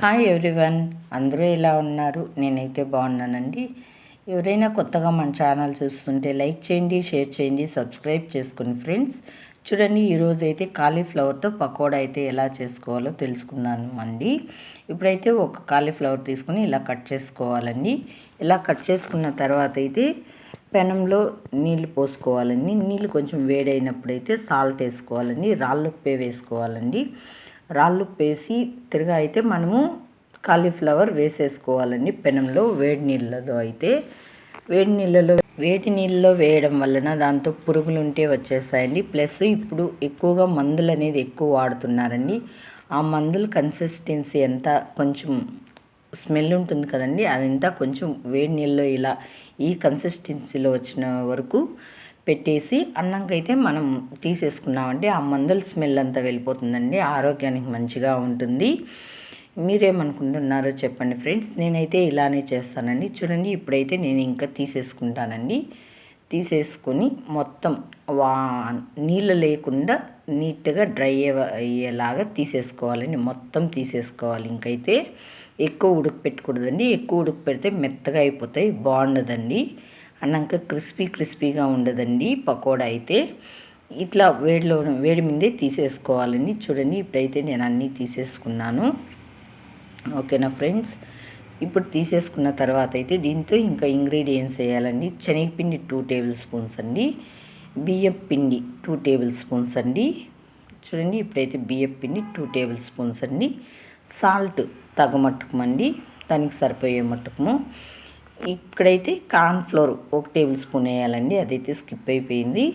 Hi everyone అందరూ ఎలా ఉన్నారు? నేనైతే బాగున్నానండి. ఎవరైనా కొత్తగా మన ఛానల్ చూస్తుంటే లైక్ చేయండి షేర్ చేయండి సబ్స్క్రైబ్ చేసుకోండి ఫ్రెండ్స్. చూడండి ఈరోజు అయితే కాలీఫ్లవర్తో పకోడా అయితే ఎలా చేసుకోవాలో తెలుసుకున్నాను అండి. ఇప్పుడైతే ఒక కాలీఫ్లవర్ తీసుకుని ఇలా కట్ చేసుకోవాలండి. ఇలా కట్ చేసుకున్న తర్వాత అయితే పెనంలో నీళ్ళు పోసుకోవాలండి. నీళ్ళు కొంచెం వేడైనప్పుడైతే సాల్ట్ వేసుకోవాలండి. రాళ్ళుప్పే వేసుకోవాలండి. రాళ్ళు వేసి తిరగా అయితే మనము కాలీఫ్లవర్ వేసేసుకోవాలండి. పెనంలో వేడి నీళ్ళలో అయితే. వేడి నీళ్ళలో వేడి నీళ్ళలో వేయడం వలన దాంతో పురుగులు ఉంటే వచ్చేస్తాయండి. ప్లస్ ఇప్పుడు ఎక్కువగా మందులు అనేది ఎక్కువ వాడుతున్నారండి. ఆ మందుల కన్సిస్టెన్సీ అంతా కొంచెం స్మెల్ ఉంటుంది కదండి అదంతా కొంచెం వేడి నీళ్ళలో ఇలా ఈ కన్సిస్టెన్సీలో వచ్చిన వరకు పెట్టేసి అన్నంకైతే మనం తీసేసుకున్నామంటే ఆ మందుల స్మెల్ అంతా వెళ్ళిపోతుందండి. ఆరోగ్యానికి మంచిగా ఉంటుంది. మీరేమనుకుంటున్నారో చెప్పండి ఫ్రెండ్స్. నేనైతే ఇలానే చేస్తానండి. చూడండి ఇప్పుడైతే నేను ఇంకా తీసేసుకుంటానండి. తీసేసుకొని మొత్తం వా నీళ్ళు లేకుండా నీట్గా డ్రై అయ్యేలాగా తీసేసుకోవాలండి. మొత్తం తీసేసుకోవాలి. ఇంకైతే ఎక్కువ ఉడకపెట్టకూడదండి. ఎక్కువ ఉడకపెడితే మెత్తగా అయిపోతాయి. బాగుండదండి. అన్నాక క్రిస్పీ క్రిస్పీగా ఉండదండి పకోడా అయితే. ఇట్లా వేడిలో వేడి మీదే తీసేసుకోవాలండి. చూడండి ఇప్పుడైతే నేను అన్నీ తీసేసుకున్నాను. ఓకేనా ఫ్రెండ్స్? ఇప్పుడు తీసేసుకున్న తర్వాత అయితే దీంతో ఇంకా ఇంగ్రీడియంట్స్ వేయాలండి. శనగపిండి టూ టేబుల్ స్పూన్స్ అండి. బియ్యం పిండి టూ టేబుల్ స్పూన్స్ అండి. చూడండి ఇప్పుడైతే బియ్యం పిండి టూ టేబుల్ స్పూన్స్ అండి. సాల్ట్ తగ మట్టుకమండి దానికి సరిపోయే మట్టుకము ఇక్కడైతే కార్న్ ఫ్లోర్ ఒక టేబుల్ స్పూన్ వేయాలండి అదైతే స్కిప్ అయిపోయింది.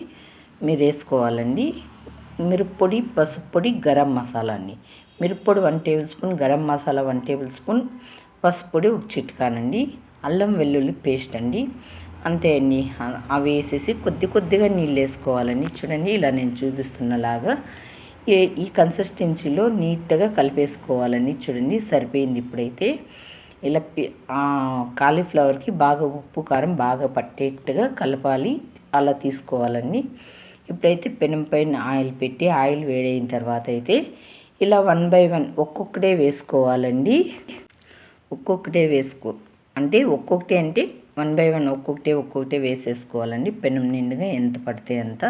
మీరు వేసుకోవాలండి. మిరప్పొడి పసుపు పొడి గరం మసాలా అండి. మిరప్పొడి one tablespoon garam masala one tablespoon పసుపు పొడి ఒక చిట్కానండి. అల్లం వెల్లుల్లి పేస్ట్ అండి. అంతే అండి. అవి వేసేసి కొద్ది కొద్దిగా నీళ్ళు వేసుకోవాలండి. చూడండి ఇలా నేను చూపిస్తున్నలాగా ఈ కన్సిస్టెన్సీలో నీట్గా కలిపేసుకోవాలండి. చూడండి సరిపోయింది ఇప్పుడైతే. ఇలా కాలీఫ్లవర్కి బాగా ఉప్పు కారం బాగా పట్టేట్టుగా కలపాలి. అలా తీసుకోవాలండి. ఇప్పుడైతే పెనం పైన ఆయిల్ పెట్టి ఆయిల్ వేడైన తర్వాత అయితే ఇలా వన్ బై వన్ ఒక్కొక్కటే వేసుకోవాలండి. ఒక్కొక్కటే వేసుకో అంటే ఒక్కొక్కటి అంటే వన్ బై వన్ ఒక్కొక్కటే ఒక్కొక్కటే వేసేసుకోవాలండి. పెనం నిండుగా ఎంత పడితే అంత.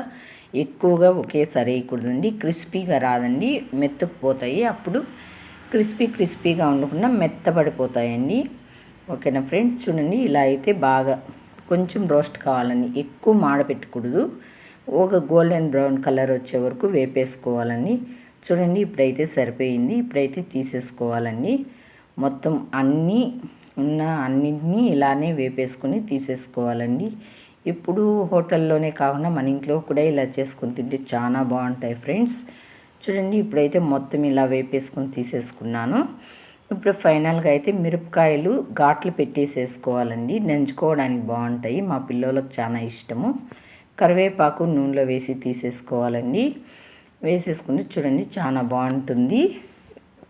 ఎక్కువగా ఒకేసారి వేయకూడదండి. క్రిస్పీగా రాదండి. మెత్తుకుపోతాయి అప్పుడు క్రిస్పీ క్రిస్పీగా ఉండకుండా మెత్తబడిపోతాయండి. ఓకేనా ఫ్రెండ్స్? చూడండి ఇలా అయితే బాగా కొంచెం రోస్ట్ కావాలని ఎక్కువ మాడపెట్టకూడదు. ఒక గోల్డెన్ బ్రౌన్ కలర్ వచ్చే వరకు వేపేసుకోవాలండి. చూడండి ఇప్పుడైతే సరిపోయింది. ఇప్పుడైతే తీసేసుకోవాలండి. మొత్తం అన్నీ ఉన్న అన్నింటినీ ఇలానే వేపేసుకొని తీసేసుకోవాలండి. ఇప్పుడు హోటల్లోనే కాకుండా మన ఇంట్లో కూడా ఇలా చేసుకుని తింటే చాలా బాగుంటాయి ఫ్రెండ్స్. చూడండి ఇప్పుడైతే మొత్తం ఇలా వేపేసుకొని తీసేసుకున్నాను. ఇప్పుడు ఫైనల్గా అయితే మిరపకాయలు ఘాట్లు పెట్టేసేసుకోవాలండి. నంచుకోవడానికి బాగుంటాయి. మా పిల్లలకు చాలా ఇష్టము. కరివేపాకు నూనెలో వేసి తీసేసుకోవాలండి. వేసేసుకుని చూడండి చాలా బాగుంటుంది.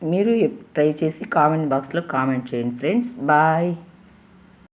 మీరు ట్రై చేసి కామెంట్ బాక్స్లో కామెంట్ చేయండి ఫ్రెండ్స్. బాయ్.